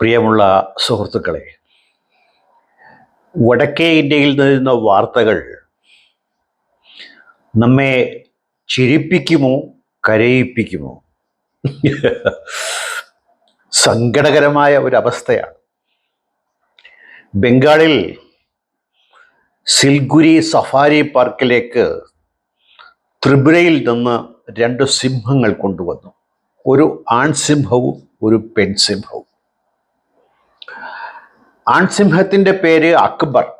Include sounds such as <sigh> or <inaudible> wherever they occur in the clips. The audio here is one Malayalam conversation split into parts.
പ്രിയമുള്ള സുഹൃത്തുക്കളെ വടക്കേ ഇന്ത്യയിൽ നിന്ന വാർത്തകൾ നമ്മെ ചിരിപ്പിക്കുമോ കരയിപ്പിക്കുമോ? സങ്കടകരമായ ഒരവസ്ഥയാണ്. ബംഗാളിൽ സിൽഗുരി സഫാരി പാർക്കിലേക്ക് ത്രിപുരയിൽ നിന്ന് രണ്ട് സിംഹങ്ങൾ കൊണ്ടുവന്നു. ഒരു ആൺസിംഹവും ഒരു പെൺസിംഹവും ആൺസിംഹത്തിന്റെ പേര് അക്ബർ.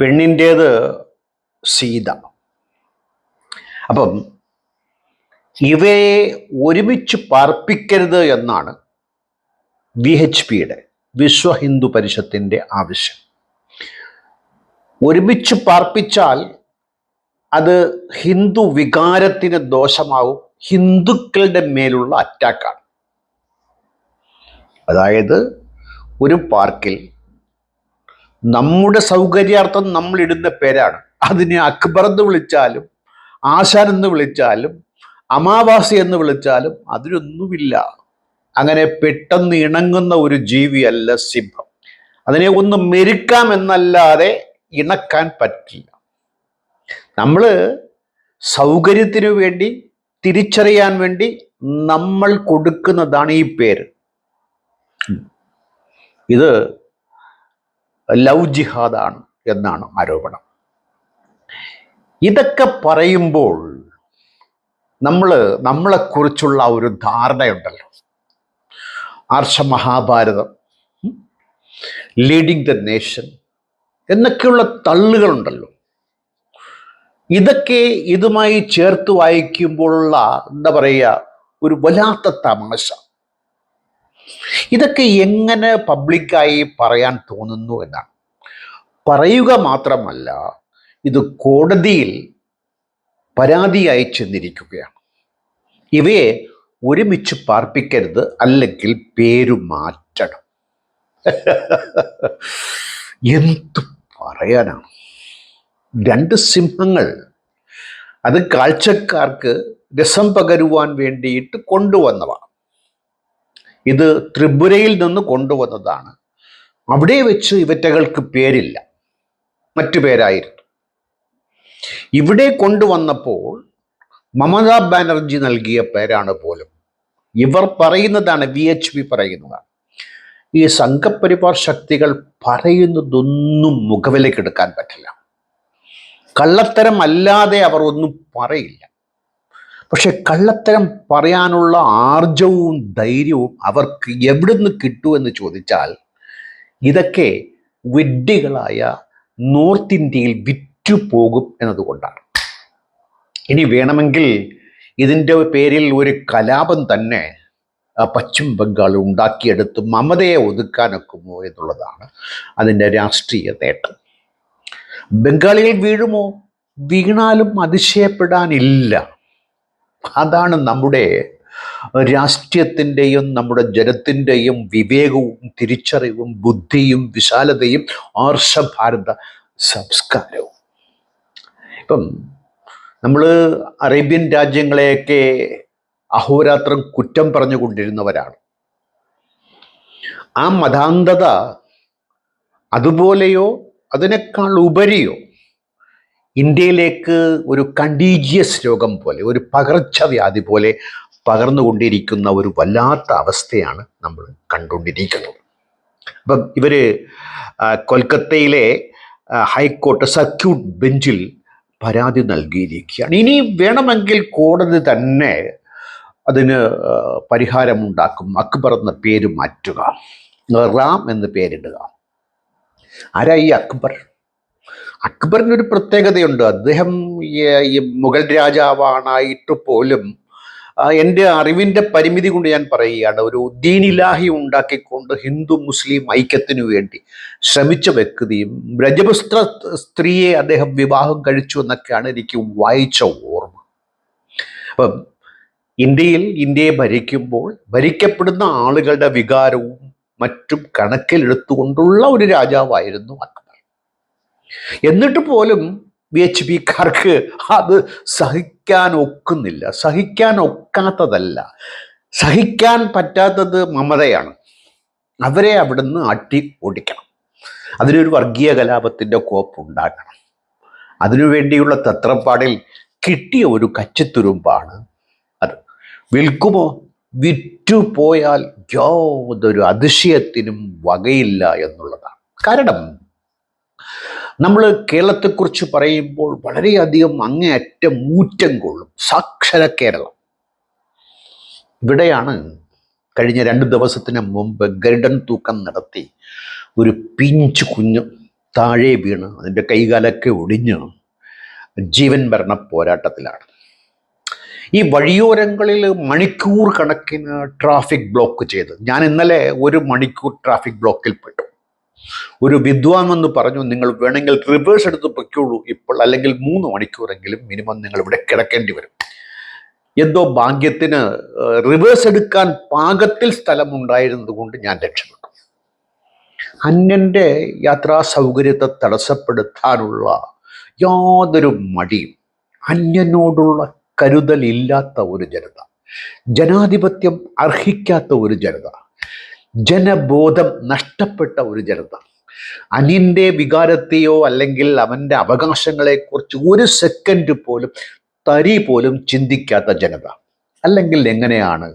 പെണ്ണിന്റേത് സീത. അപ്പം ഇവയെ ഒരുമിച്ച് പാർപ്പിക്കരുത് എന്നാണ് വി എച്ച് പിയുടെ വിശ്വ ഹിന്ദു പരിഷത്തിന്റെ ആവശ്യം. ഒരുമിച്ച് പാർപ്പിച്ചാൽ അത് ഹിന്ദു വികാരത്തിന് ദോഷമാവും. ഹിന്ദുക്കളുടെ മേലുള്ള അറ്റാക്കാണ്. അതായത് ഒരു പാർക്കിൽ നമ്മുടെ സൗകര്യാർത്ഥം നമ്മൾ ഇടുന്ന പേരാണ്. അതിനെ അക്ബർ എന്ന് വിളിച്ചാലും ആശാൻ എന്ന് വിളിച്ചാലും അമാവാസി എന്ന് വിളിച്ചാലും അതിനൊന്നുമില്ല. അങ്ങനെ പെട്ടെന്ന് ഇണങ്ങുന്ന ഒരു ജീവിയല്ല സിംഹം. അതിനെ ഒന്ന് മെരുക്കാം എന്നല്ലാതെ ഇണക്കാൻ പറ്റില്ല. നമ്മൾ സൗകര്യത്തിനു വേണ്ടി തിരിച്ചറിയാൻ വേണ്ടി നമ്മൾ കൊടുക്കുന്നതാണ് ഈ പേര്. ഇത് ലവ് ജിഹാദാണ് എന്നാണ് ആരോപണം. ഇതൊക്കെ പറയുമ്പോൾ നമ്മൾ നമ്മളെക്കുറിച്ചുള്ള ഒരു ധാരണയുണ്ടല്ലോ. ആർഷ മഹാഭാരതം ലീഡിങ് ദ നേഷൻ എന്നൊക്കെയുള്ള തള്ളുകളുണ്ടല്ലോ. ഇതൊക്കെ ഇതുമായി ചേർത്ത് വായിക്കുമ്പോഴുള്ള എന്താ പറയുക ഒരു വല്ലാത്ത തമാശ. ഇതൊക്കെ എങ്ങനെ പബ്ലിക്കായി പറയാൻ തോന്നുന്നു എന്നാണ്. പറയുക മാത്രമല്ല ഇത് കോടതിയിൽ പരാതിയായി ചെന്നിരിക്കുകയാണ്. ഇവയെ ഒരുമിച്ച് പാർപ്പിക്കരുത് അല്ലെങ്കിൽ പേരു മാറ്റണം. എന്തു പറയാനാണ്. രണ്ട് സിംഹങ്ങൾ അത് കാഴ്ചക്കാർക്ക് രസം പകരുവാൻ വേണ്ടിയിട്ട് കൊണ്ടുവന്നവ ഇത് ത്രിപുരയിൽ നിന്ന് കൊണ്ടുവന്നതാണ്. അവിടെ വെച്ച് ഇവറ്റകൾക്ക് പേരില്ല. മറ്റു പേരായിരുന്നു. ഇവിടെ കൊണ്ടുവന്നപ്പോൾ മമതാ ബാനർജി നൽകിയ പേരാണ് പോലും. ഇവർ പറയുന്നതാണ് വി എച്ച് പി പറയുന്നതാണ് ഈ സംഘപരിവാർ ശക്തികൾ പറയുന്നതൊന്നും മുഖവിലേക്ക് എടുക്കാൻ പറ്റില്ല. കള്ളത്തരം അല്ലാതെ അവർ ഒന്നും പറയില്ല. പക്ഷെ കള്ളത്തരം പറയാനുള്ള ആർജവും ധൈര്യവും അവർക്ക് എവിടുന്ന് കിട്ടുമെന്ന് ചോദിച്ചാൽ ഇതൊക്കെ വിഡ്ഢികളായ നോർത്ത് ഇന്ത്യയിൽ വിറ്റുപോകും എന്നതുകൊണ്ടാണ്. ഇനി വേണമെങ്കിൽ ഇതിന്റെ പേരിൽ ഒരു കലാപം തന്നെ പശ്ചിമ ബംഗാൾ ഉണ്ടാക്കിയെടുത്ത് മമതയെ ഒതുക്കാനൊക്കുമോ എന്നുള്ളതാണ് അതിന്റെ രാഷ്ട്രീയ നേട്ടം. ബംഗാളികൾ വീഴുമോ? വീണാലും അതിശയപ്പെടാനില്ല. അതാണ് നമ്മുടെ രാഷ്ട്രീയത്തിന്റെയും നമ്മുടെ ജനത്തിന്റെയും വിവേകവും തിരിച്ചറിവും ബുദ്ധിയും വിശാലതയും ആർഷഭാരത സംസ്കാരവും. ഇപ്പം നമ്മൾ അറേബ്യൻ രാജ്യങ്ങളെയൊക്കെ അഹോരാത്രം കുറ്റം പറഞ്ഞുകൊണ്ടിരുന്നവരാണ്. ആ മതാന്ധത അതുപോലെയോ അതിനേക്കാൾ ഉപരിയോ ഇന്ത്യയിലേക്ക് ഒരു കണ്ടീജിയസ് രോഗം പോലെ ഒരു പകർച്ചവ്യാധി പോലെ പകർന്നുകൊണ്ടിരിക്കുന്ന ഒരു വല്ലാത്ത അവസ്ഥയാണ് നമ്മൾ കണ്ടുകൊണ്ടിരിക്കുന്നത്. അപ്പം ഇവർ കൊൽക്കത്തയിലെ ഹൈക്കോർട്ട് സർക്യൂട്ട് ബെഞ്ചിൽ പരാതി നൽകിയിരിക്കുകയാണ്. ഇനി വേണമെങ്കിൽ കോടതി തന്നെ അതിന് പരിഹാരമുണ്ടാക്കും. അക്ബർ എന്ന പേര് മാറ്റുക. റാം എന്ന് പേരിടുക. ആരാ ഈ അക്ബർ? അക്ബറിന് ഒരു പ്രത്യേകതയുണ്ട്. അദ്ദേഹം ഈ- മുഗൾ രാജാവാണായിട്ട് പോലും എന്റെ അറിവിന്റെ പരിമിതി കൊണ്ട് ഞാൻ പറയുകയാണ്. ഒരു ദീനിലാഹി ഉണ്ടാക്കിക്കൊണ്ട് ഹിന്ദു മുസ്ലിം ഐക്യത്തിനു വേണ്ടി ശ്രമിച്ച വ്യക്തിയും രജപുസ്ത്ര സ്ത്രീയെ അദ്ദേഹം വിവാഹം കഴിച്ചു എന്നൊക്കെയാണ് എനിക്ക് വായിച്ച ഓർമ്മ. അപ്പം ഇന്ത്യയിൽ ഇന്ത്യയെ ഭരിക്കുമ്പോൾ ഭരിക്കപ്പെടുന്ന ആളുകളുടെ വികാരവും മറ്റും കണക്കിലെടുത്തുകൊണ്ടുള്ള ഒരു രാജാവായിരുന്നു അക്ബർ. എന്നിട്ട് പോലും വി എച്ച് പിക്കാർക്ക് അത് സഹിക്കാൻ ഒക്കുന്നില്ല. സഹിക്കാൻ ഒക്കാത്തതല്ല. സഹിക്കാൻ പറ്റാത്തത് മമതയാണ്. അവരെ അവിടുന്ന് അട്ടി ഓടിക്കണം. അതിനൊരു വർഗീയ കലാപത്തിന്റെ കോപ്പുണ്ടാക്കണം അതിനുവേണ്ടിയുള്ള തത്രപ്പാടിൽ കിട്ടിയ ഒരു കച്ചിത്തുരുമ്പാണ് അത്. വിൽക്കുമോ? വിറ്റുപോയാൽ യാതൊരു അതിശയത്തിനും വകയില്ല എന്നുള്ളതാണ്. കാരണം നമ്മൾ കേരളത്തെക്കുറിച്ച് പറയുമ്പോൾ വളരെയധികം അങ്ങേയറ്റം ഊറ്റം കൊള്ളും. സാക്ഷര കേരളം. ഇവിടെയാണ് കഴിഞ്ഞ രണ്ട് ദിവസത്തിന് മുമ്പ് ഗരുഡൻ തൂക്കം നടത്തി ഒരു പിഞ്ച് കുഞ്ഞ് താഴെ വീണ് അതിന്റെ കൈകാലൊക്കെ ഒടിഞ്ഞ് ജീവൻ മരണ പോരാട്ടത്തിലാണ്. ഈ വഴിയോരങ്ങളിൽ മണിക്കൂർ കണക്കിന് ട്രാഫിക് ബ്ലോക്ക് ചെയ്ത്. ഞാൻ ഇന്നലെ ഒരു മണിക്കൂർ ട്രാഫിക് ബ്ലോക്കിൽ പെട്ടു. ഒരു വിദ്വാൻ എന്ന് പറഞ്ഞു നിങ്ങൾ വേണമെങ്കിൽ റിവേഴ്സ് എടുത്ത് പൊയ്ക്കോളൂ. ഇപ്പോൾ അല്ലെങ്കിൽ മൂന്ന് മണിക്കൂറെങ്കിലും മിനിമം നിങ്ങൾ ഇവിടെ കിടക്കേണ്ടി വരും. എന്തോ ഭാഗ്യത്തിന് റിവേഴ്സ് എടുക്കാൻ പാകത്തിൽ സ്ഥലമുണ്ടായിരുന്നത് കൊണ്ട് ഞാൻ രക്ഷപ്പെട്ടു. അന്യന്റെ യാത്രാ സൗകര്യത്തെ തടസ്സപ്പെടുത്താനുള്ള യാതൊരു മടിയും അന്യനോടുള്ള കരുതലില്ലാത്ത ഒരു ജനത. ജനാധിപത്യം അർഹിക്കാത്ത ഒരു ജനത. ജനബോധം നഷ്ടപ്പെട്ട ഒരു ജനത. അനിന്റെ വികാരത്തെയോ അല്ലെങ്കിൽ അവന്റെ അവകാശങ്ങളെക്കുറിച്ച് ഒരു സെക്കൻഡ് പോലും തരി പോലും ചിന്തിക്കാത്ത ജനത. അല്ലെങ്കിൽ എങ്ങനെയാണ്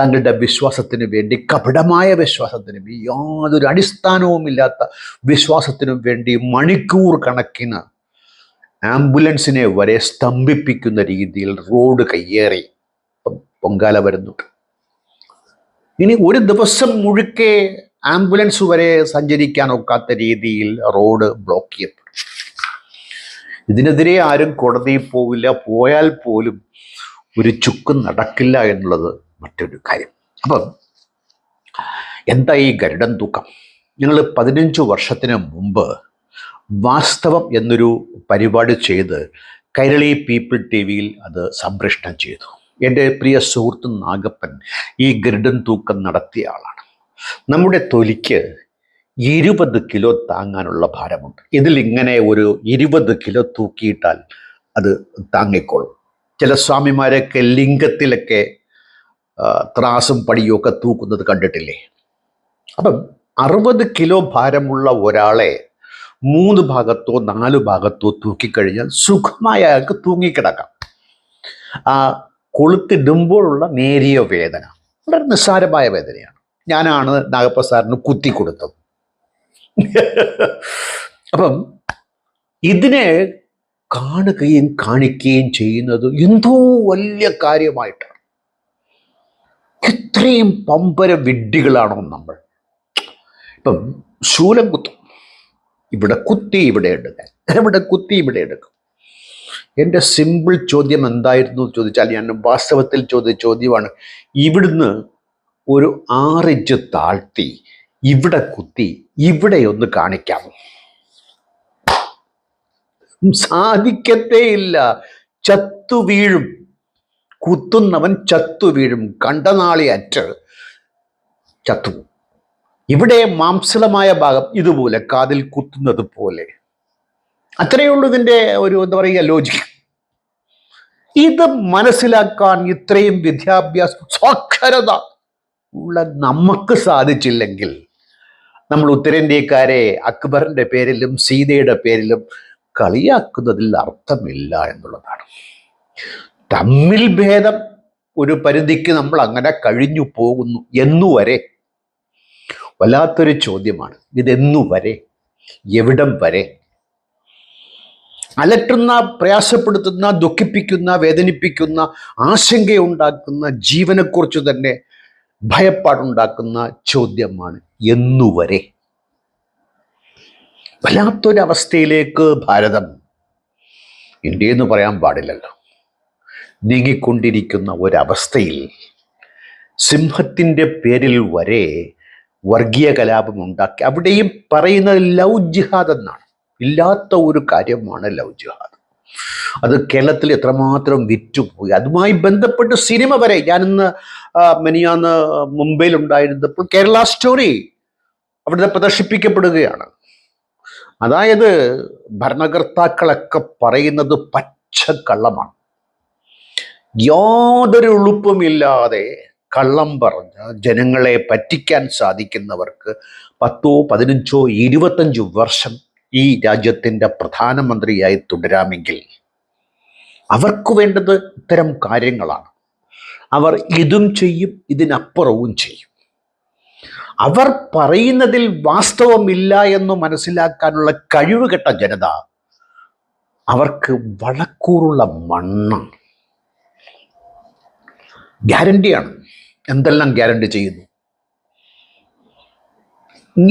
തങ്ങളുടെ വിശ്വാസത്തിന് വേണ്ടി കപടമായ വിശ്വാസത്തിനും യാതൊരു അടിസ്ഥാനവുമില്ലാത്ത വിശ്വാസത്തിനും വേണ്ടി മണിക്കൂർ കണക്കിന് ആംബുലൻസിനെ വരെ സ്തംഭിപ്പിക്കുന്ന രീതിയിൽ റോഡ് കയ്യേറി. പൊങ്കാല വരുന്നുണ്ട് ഇനി ഒരു ദിവസം മുഴുക്കെ ആംബുലൻസ് വരെ സഞ്ചരിക്കാൻ ഒക്കാത്ത രീതിയിൽ റോഡ് ബ്ലോക്ക് ചെയ്യപ്പെടും. ഇതിനെതിരെ ആരും കോടതിയിൽ പോവില്ല. പോയാൽ പോലും ഒരു ചുക്കും നടക്കില്ല എന്നുള്ളത് മറ്റൊരു കാര്യം. അപ്പം എന്താ ഈ ഗരുഡൻ തൂക്കം? ഞങ്ങൾ പതിനഞ്ച് വർഷത്തിന് മുമ്പ് വാസ്തവം എന്നൊരു പരിപാടി ചെയ്ത് കൈരളി പീപ്പിൾ ടി വിയിൽ അത് സംപ്രേഷണം ചെയ്തു. എന്റെ പ്രിയ സുഹൃത്ത് നാഗപ്പൻ ഈ ഗരുഡൻ തൂക്കം നടത്തിയ ആളാണ്. നമ്മുടെ തൊലിക്ക് ഇരുപത് കിലോ താങ്ങാനുള്ള ഭാരമുണ്ട്. ഇതിൽ ഇങ്ങനെ ഒരു ഇരുപത് കിലോ തൂക്കിയിട്ടാൽ അത് താങ്ങിക്കോളും. ചില സ്വാമിമാരൊക്കെ ലിംഗത്തിലൊക്കെ ത്രാസും പടിയും തൂക്കുന്നത് കണ്ടിട്ടില്ലേ? അപ്പം അറുപത് കിലോ ഭാരമുള്ള ഒരാളെ മൂന്ന് ഭാഗത്തോ നാല് ഭാഗത്തോ തൂക്കിക്കഴിഞ്ഞാൽ സുഖമായി അയാൾക്ക് തൂങ്ങിക്കിടക്കാം. ആ കൊളുത്തിടുമ്പോഴുള്ള നേരിയ വേദന വളരെ നിസ്സാരമായ വേദനയാണ്. ഞാനാണ് നാഗപ്പ സാറിന് കുത്തി കൊടുത്തത്. അപ്പം ഇതിനെ കാണുകയും കാണിക്കുകയും ചെയ്യുന്നത് എന്തോ വലിയ കാര്യമായിട്ടാണ്. ഇത്രയും പമ്പര വിഡ്ഢികളാണോ നമ്മൾ? ഇപ്പം ശൂലം കുത്തും ഇവിടെ കുത്തി ഇവിടെ എടുക്കാൻ. ഇവിടെ കുത്തി ഇവിടെ എടുക്കും. എന്റെ സിമ്പിൾ ചോദ്യം എന്തായിരുന്നു ചോദിച്ചാൽ ഞാൻ വാസ്തവത്തിൽ ചോദിച്ച ചോദ്യമാണ്. ഇവിടുന്ന് ഒരു ആറിഞ്ച് താഴ്ത്തി ഇവിടെ കുത്തി ഇവിടെ ഒന്ന് കാണിക്കാമോ സാധിക്കത്തേ ഇല്ല ചത്തു വീഴും. കുത്തുന്നവൻ ചത്തു വീഴും. കണ്ടനാളി അറ്റ് ചത്തു ഇവിടെ മാംസളമായ ഭാഗം ഇതുപോലെ കാതിൽ കുത്തുന്നത് പോലെ. അത്രയേ ഉള്ളൂ ഇതിന്റെ ഒരു എന്താ പറയുക ലോജിക് ഇത് മനസ്സിലാക്കാൻ ഇത്രയും വിദ്യാഭ്യാസം സാക്ഷരത ഉള്ള നമുക്ക് സാധിച്ചില്ലെങ്കിൽ നമ്മൾ ഉത്തരേന്ത്യക്കാരെ അക്ബറിന്റെ പേരിലും സീതയുടെ പേരിലും കളിയാക്കുന്നതിൽ അർത്ഥമില്ല എന്നുള്ളതാണ്. തമ്മിൽ ഭേദം ഒരു പരിധിക്ക് നമ്മൾ അങ്ങനെ കഴിഞ്ഞു പോകുന്നു എന്നുവരെ വല്ലാത്തൊരു ചോദ്യമാണ്. ഇതെന്നു വരെ? എവിടം വരെ? അലട്ടുന്ന പ്രയാസപ്പെടുത്തുന്ന ദുഃഖിപ്പിക്കുന്ന വേദനിപ്പിക്കുന്ന ആശങ്കയുണ്ടാക്കുന്ന ജീവനെക്കുറിച്ച് തന്നെ ഭയപ്പാടുണ്ടാക്കുന്ന ചോദ്യമാണ് എന്നുവരെ വല്ലാത്തൊരവസ്ഥയിലേക്ക് ഭാരതം. ഇന്ത്യ എന്ന് പറയാൻ പാടില്ലല്ലോ. നീങ്ങിക്കൊണ്ടിരിക്കുന്ന ഒരവസ്ഥയിൽ സിംഹത്തിന്റെ പേരിൽ വരെ വർഗീയ കലാപം ഉണ്ടാക്കി. അവിടെയും പറയുന്നത് ലവ് ജിഹാദ് എന്നാണ്. ഇല്ലാത്ത ഒരു കാര്യമാണ് ലവ് ജിഹാദ്. അത് കേരളത്തിൽ എത്രമാത്രം വിറ്റുപോയി. അതുമായി ബന്ധപ്പെട്ട് സിനിമ വരെ ഞാനിന്ന് മെനിയാന്ന് മുംബൈയിൽ ഉണ്ടായിരുന്നപ്പോൾ കേരള സ്റ്റോറി അവിടെ പ്രദർശിപ്പിക്കപ്പെടുകയാണ്. അതായത് ഭരണകർത്താക്കളൊക്കെ പറയുന്നത് പച്ചക്കള്ളമാണ്. യാതൊരു ഉളുപ്പുമില്ലാതെ കള്ളം പറഞ്ഞ് ജനങ്ങളെ പറ്റിക്കാൻ സാധിക്കുന്നവർക്ക് പത്തോ പതിനഞ്ചോ ഇരുപത്തഞ്ചോ വർഷം ഈ രാജ്യത്തിന്റെ പ്രധാനമന്ത്രിയായി തുടരാമെങ്കിൽ അവർക്ക് വേണ്ടത് ഇത്തരം കാര്യങ്ങളാണ്. അവർ ഇതും ചെയ്യും ഇതിനപ്പുറവും ചെയ്യും. അവർ പറയുന്നതിൽ വാസ്തവമില്ല എന്ന് മനസ്സിലാക്കാനുള്ള കഴിവ് കെട്ട ജനത അവർക്ക് വളക്കൂറുള്ള മണ്ണാണ്. ഗ്യാരണ്ടിയാണ്. എന്തെല്ലാം ഗ്യാരണ്ടി ചെയ്യുന്നു?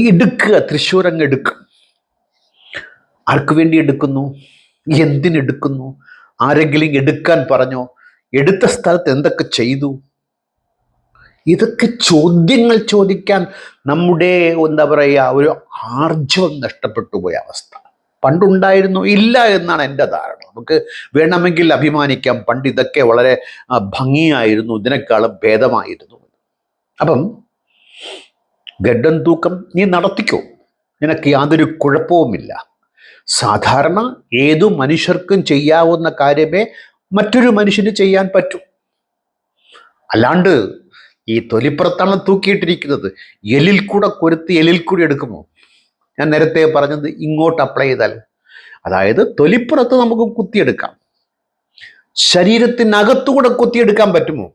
എടുക്കുക തൃശ്ശൂർ അങ്ങ് എടുക്കും. ആർക്കു വേണ്ടി എടുക്കുന്നു? എന്തിനെടുക്കുന്നു ആരെങ്കിലും എടുക്കാൻ പറഞ്ഞോ? എടുത്ത സ്ഥലത്ത് എന്തൊക്കെ ചെയ്തു? ഇതൊക്കെ ചോദ്യങ്ങൾ ചോദിക്കാൻ നമ്മുടെ എന്താ പറയുക ഒരു ആർജവം നഷ്ടപ്പെട്ടു പോയ അവസ്ഥ. പണ്ടുണ്ടായിരുന്നു ഇല്ല എന്നാണ് എന്റെ ധാരണ. നമുക്ക് വേണമെങ്കിൽ അഭിമാനിക്കാം. പണ്ട് ഇതൊക്കെ വളരെ ഭംഗിയായിരുന്നു. ഇതിനേക്കാളും ഭേദമായിരുന്നു. അപ്പം ഗഡൻ തൂക്കം നീ നടത്തിക്കോ? നിനക്ക് യാതൊരു കുഴപ്പവുമില്ല. സാധാരണ ഏതു മനുഷ്യർക്കും ചെയ്യാവുന്ന കാര്യമേ മറ്റൊരു മനുഷ്യന് ചെയ്യാൻ പറ്റൂ. അല്ലാണ്ട് ഈ തൊലിപ്പുറത്താണ് തൂക്കിയിട്ടിരിക്കുന്നത്. എലിൽ കൂടെ കൊരുത്തി എലിൽ കൂടി എടുക്കുമോ? ഞാൻ നേരത്തെ പറഞ്ഞത് ഇങ്ങോട്ട് അപ്ലൈ ചെയ്താൽ. അതായത് തൊലിപ്പുറത്ത് നമുക്ക് കുത്തിയെടുക്കാം. ശരീരത്തിനകത്തുകൂടെ കുത്തിയെടുക്കാൻ പറ്റുമോ?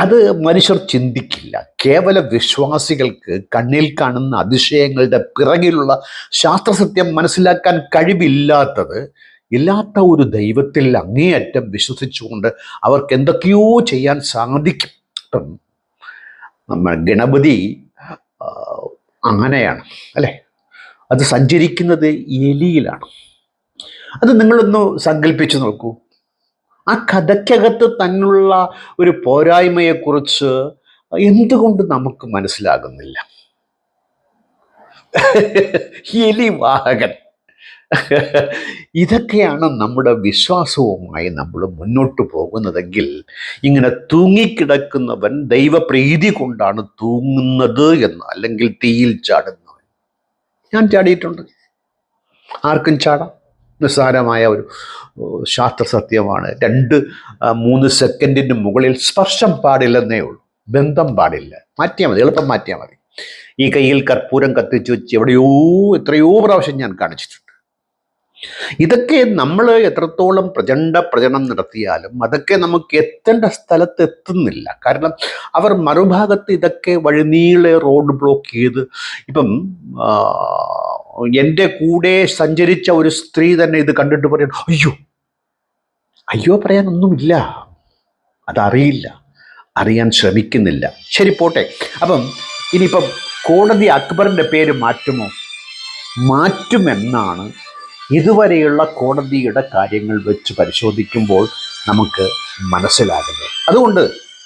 അത് മനുഷ്യർ ചിന്തിക്കില്ല. കേവല വിശ്വാസികൾക്ക് കണ്ണിൽ കാണുന്ന അതിശയങ്ങളുടെ പിറകിലുള്ള ശാസ്ത്രസത്യം മനസ്സിലാക്കാൻ കഴിവില്ലാത്തത് ഇല്ലാത്ത ഒരു ദൈവത്തിൽ അങ്ങേയറ്റം വിശ്വസിച്ചുകൊണ്ട് അവർക്ക് എന്തൊക്കെയോ ചെയ്യാൻ സാധിക്കും. നമ്മൾ ഗണപതി അങ്ങനെയാണ് അല്ലേ? അത് സഞ്ചരിക്കുന്നത് എലിയിലാണ്. അത് നിങ്ങളൊന്ന് സങ്കല്പിച്ചു നോക്കൂ. ആ കഥയ്ക്കകത്ത് തന്നുള്ള ഒരു പോരായ്മയെക്കുറിച്ച് എന്തുകൊണ്ട് നമുക്ക് മനസ്സിലാകുന്നില്ല? എലി വാഹകൻ. <laughs> ഇതൊക്കെയാണ് നമ്മുടെ വിശ്വാസവുമായി നമ്മൾ മുന്നോട്ട് പോകുന്നതെങ്കിൽ ഇങ്ങനെ തൂങ്ങിക്കിടക്കുന്നവൻ ദൈവപ്രീതി കൊണ്ടാണ് തൂങ്ങുന്നത് എന്ന് അല്ലെങ്കിൽ തീയിൽ ചാടുന്നവൻ. ഞാൻ ചാടിയിട്ടുണ്ട്. ആർക്കും ചാടാം. നിസ്സാരമായ ഒരു ശാസ്ത്ര സത്യമാണ്. രണ്ട് മൂന്ന് സെക്കൻഡിന് മുകളിൽ സ്പർശം പാടില്ലെന്നേ ഉള്ളൂ. ബന്ധം പാടില്ല. മാറ്റിയാൽ മതി. എളുപ്പം മാറ്റിയാൽ മതി. ഈ കയ്യിൽ കർപ്പൂരം കത്തിച്ചു വെച്ച് എവിടെയോ എത്രയോ പ്രാവശ്യം ഞാൻ കാണിച്ചിട്ടുണ്ട്. ഇതൊക്കെ നമ്മൾ എത്രത്തോളം പ്രചണ്ഡ പ്രചരണം നടത്തിയാലും അതൊക്കെ നമുക്ക് എത്തേണ്ട സ്ഥലത്ത് എത്തുന്നില്ല. കാരണം അവർ മറുഭാഗത്ത് ഇതൊക്കെ വഴിനീളെ റോഡ് ബ്ലോക്ക് ചെയ്ത് ഇപ്പം എന്റെ കൂടെ സഞ്ചരിച്ച ഒരു സ്ത്രീ തന്നെ ഇത് കണ്ടിട്ട് പറയണം അയ്യോ അയ്യോ പറയാനൊന്നുമില്ല. അതറിയില്ല. അറിയാൻ ശ്രമിക്കുന്നില്ല. ശരി പോട്ടെ. അപ്പം ഇനിയിപ്പം കോടതി അക്ബറിന്റെ പേര് മാറ്റുമോ? മാറ്റുമെന്നാണ് ഇതുവരെയുള്ള കോടതിയുടെ കാര്യങ്ങൾ വെച്ച് പരിശോധിക്കുമ്പോൾ നമുക്ക് മനസ്സിലാകുന്നു. അതുകൊണ്ട്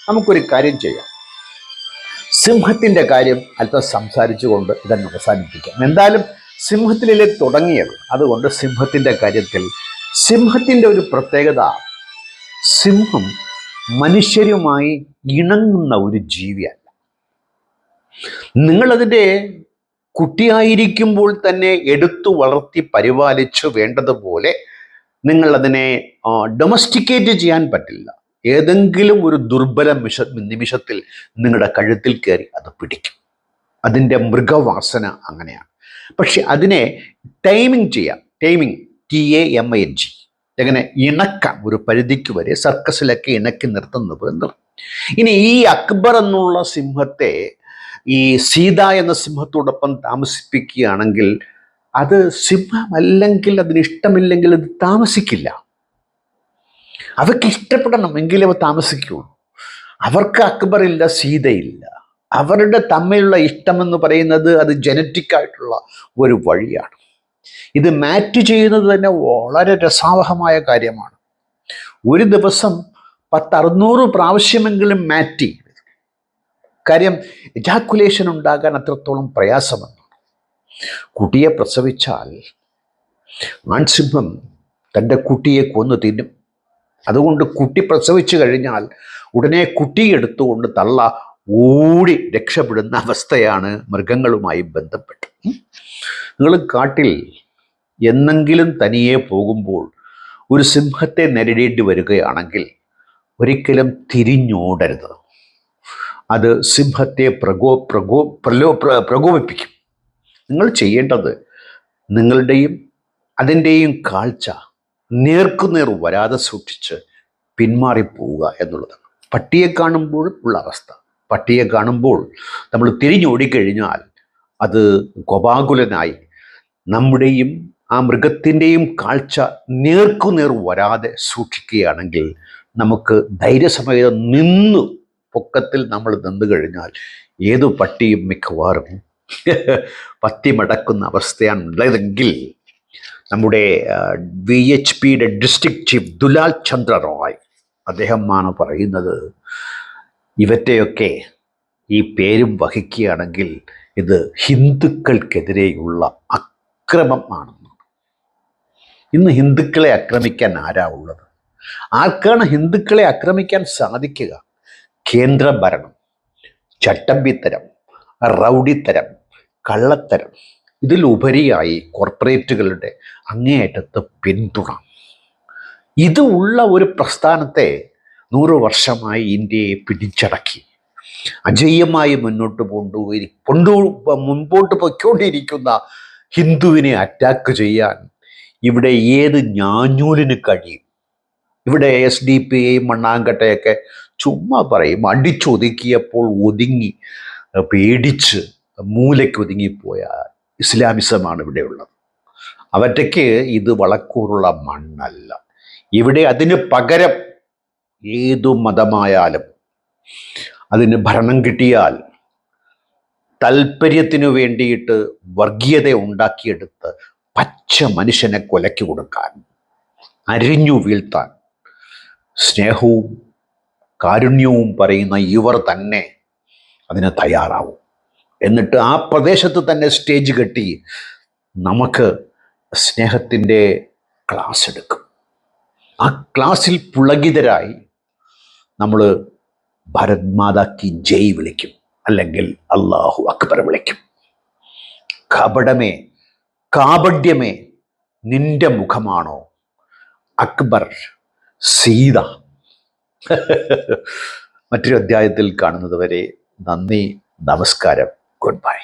നമുക്കൊരു കാര്യം ചെയ്യാം. സിംഹത്തിന്റെ കാര്യം അല്പം സംസാരിച്ചുകൊണ്ട് ഇതന്നെ അവസാനിപ്പിക്കാം. എന്തായാലും സിംഹത്തിലേ തുടങ്ങിയത് അതുകൊണ്ട് സിംഹത്തിന്റെ കാര്യത്തിൽ സിംഹത്തിന്റെ ഒരു പ്രത്യേകത സിംഹം മനുഷ്യരുമായി ഇണങ്ങുന്ന ഒരു ജീവിയല്ല. നിങ്ങളതിന്റെ കുട്ടിയായിരിക്കുമ്പോൾ തന്നെ എടുത്തു വളർത്തി പരിപാലിച്ചു വേണ്ടതുപോലെ നിങ്ങൾ അതിനെ ഡൊമസ്റ്റിക്കേറ്റ് ചെയ്യാൻ പറ്റില്ല. ഏതെങ്കിലും ഒരു ദുർബല മിഷ നിമിഷത്തിൽ നിങ്ങളുടെ കഴുത്തിൽ കയറി അത് പിടിക്കും. അതിന്റെ മൃഗവാസന അങ്ങനെയാണ്. പക്ഷെ അതിനെ ടൈമിംഗ് ചെയ്യാം. Timing T A M I N G എങ്ങനെ? ഇണക്കാം. ഒരു പരിധിക്ക് വരെ സർക്കസിലൊക്കെ ഇണക്കി നിർത്തുന്നത് നിർത്തും. ഇനി ഈ അക്ബർ എന്നുള്ള സിംഹത്തെ ഈ സീത എന്ന സിംഹത്തോടൊപ്പം താമസിപ്പിക്കുകയാണെങ്കിൽ അത് സിംഹമല്ലെങ്കിൽ അതിന് ഇഷ്ടമില്ലെങ്കിൽ അത് താമസിക്കില്ല. അവർക്ക് ഇഷ്ടപ്പെടണം എങ്കിലും അവ താമസിക്കുള്ളൂ അവർക്ക് അക്ബറില്ല സീതയില്ല. അവരുടെ തമ്മിലുള്ള ഇഷ്ടമെന്ന് പറയുന്നത് അത് ജനറ്റിക് ആയിട്ടുള്ള ഒരു വഴിയാണ്. ഇത് മാറ്റ് ചെയ്യുന്നത് തന്നെ വളരെ രസാവഹമായ കാര്യമാണ്. ഒരു ദിവസം പത്തറുന്നൂറ് പ്രാവശ്യമെങ്കിലും മാറ്റി കാര്യം എജാക്കുലേഷൻ ഉണ്ടാകാൻ അത്രത്തോളം പ്രയാസമെന്ന് കുട്ടിയെ പ്രസവിച്ചാൽ ആൺസിംഹം തന്റെ കുട്ടിയെ കൊന്നു തിന്നും. അതുകൊണ്ട് കുട്ടി പ്രസവിച്ചു കഴിഞ്ഞാൽ ഉടനെ കുട്ടി എടുത്തുകൊണ്ട് തള്ള ഓടി രക്ഷപ്പെടുന്ന അവസ്ഥയാണ് മൃഗങ്ങളുമായി ബന്ധപ്പെട്ട് നിങ്ങൾ കാട്ടിൽ എന്നെങ്കിലും തനിയെ പോകുമ്പോൾ ഒരു സിംഹത്തെ നേരിടേണ്ടി വരികയാണെങ്കിൽ ഒരിക്കലും തിരിഞ്ഞോടരുത്. അത് സിംഹത്തെ പ്രകോ പ്രകോ പ്രലോ പ്ര- പ്രകോപിപ്പിക്കും. നിങ്ങൾ ചെയ്യേണ്ടത് നിങ്ങളുടെയും അതിന്റെയും കാഴ്ച നേർക്കുനേർ വരാതെ സൂക്ഷിച്ച് പിന്മാറിപ്പോവുക എന്നുള്ളതാണ്. പട്ടിയെ കാണുമ്പോൾ ഉള്ള അവസ്ഥ. പട്ടിയെ കാണുമ്പോൾ നമ്മൾ തിരിഞ്ഞോടിക്കഴിഞ്ഞാൽ അത് കോപാകുലനായി നമ്മുടെയും ആ മൃഗത്തിന്റെയും കാഴ്ച നേർക്കുനേർ വരാതെ സൂക്ഷിക്കുകയാണെങ്കിൽ നമുക്ക് ധൈര്യസമേതം നിന്ന് പൊക്കത്തിൽ നമ്മൾ നിന്ന് കഴിഞ്ഞാൽ ഏതു പട്ടിയും മിക്കവാറും <laughs> പത്തി മടക്കുന്ന അവസ്ഥയാണ് ഉള്ളതെങ്കിൽ നമ്മുടെ വി എച്ച് പിയുടെ ഡിസ്ട്രിക്ട് ചീഫ് ദുലാൽ ചന്ദ്ര റോയ് അദ്ദേഹമാണ് പറയുന്നത് ഇവറ്റയൊക്കെ ഈ പേരും വഹിക്കുകയാണെങ്കിൽ ഇത് ഹിന്ദുക്കൾക്കെതിരെയുള്ള അക്രമം ആണെന്ന്. ഇന്ന് ഹിന്ദുക്കളെ ആക്രമിക്കാൻ ആരാ ഉള്ളത്? ആർക്കാണ് ഹിന്ദുക്കളെ ആക്രമിക്കാൻ സാധിക്കുക? കേന്ദ്ര ഭരണം ചട്ടമ്പിത്തരം റൗഡിത്തരം കള്ളത്തരം ഇതിലുപരിയായി കോർപ്പറേറ്റുകളുടെ അങ്ങേയറ്റത്ത് പിന്തുണ. ഇത് ഉള്ള ഒരു പ്രസ്ഥാനത്തെ നൂറ് വർഷമായി ഇന്ത്യയെ പിടിച്ചടക്കി. അജയ്യമായി മുന്നോട്ട് കൊണ്ടുപോയി കൊണ്ടു മുൻപോട്ട് പൊയ്ക്കൊണ്ടിരിക്കുന്ന ഹിന്ദുവിനെ അറ്റാക്ക് ചെയ്യാൻ ഇവിടെ ഏത് ഞാഞ്ഞൂലിന് കഴിയും? ഇവിടെ എസ് ഡി പി മണ്ണാങ്കട്ടയൊക്കെ ചുമ്മാ പറയും. അടിച്ചൊതുക്കിയപ്പോൾ ഒതുങ്ങി പേടിച്ച് മൂലയ്ക്ക് ഒതുങ്ങിപ്പോയ ഇസ്ലാമിസമാണ് ഇവിടെയുള്ളത് അവറ്റയ്ക്ക് ഇത് വളക്കൂറുള്ള മണ്ണല്ല. ഇവിടെ അതിന് പകരം ഏതു മതമായാലും അതിന് ഭരണം കിട്ടിയാൽ താല്പര്യത്തിനു വേണ്ടിയിട്ട് വർഗീയത ഉണ്ടാക്കിയെടുത്ത് പച്ച മനുഷ്യനെ കൊലയ്ക്ക് കൊടുക്കാൻ അരിഞ്ഞു വീഴ്ത്താൻ സ്നേഹവും കാരുണ്യവും പറയുന്ന ഇവർ തന്നെ അതിന് തയ്യാറാവും. എന്നിട്ട് ആ പ്രദേശത്ത് തന്നെ സ്റ്റേജ് കെട്ടി നമുക്ക് സ്നേഹത്തിന്റെ ക്ലാസ് എടുക്കും. ആ ക്ലാസ്സിൽ പുളകിതരായി നമ്മൾ ഭാരത് മാതാക്കി ജയ് വിളിക്കും. അല്ലെങ്കിൽ അള്ളാഹു അക്ബർ വിളിക്കും. കപടമേ കാപഡ്യമേ നിന്റെ മുഖമാണോ? അക്ബർ സീത <laughs> മറ്റൊരു അധ്യായത്തിൽ കാണുന്നത് വരെ നന്ദി നമസ്കാരം. Good bye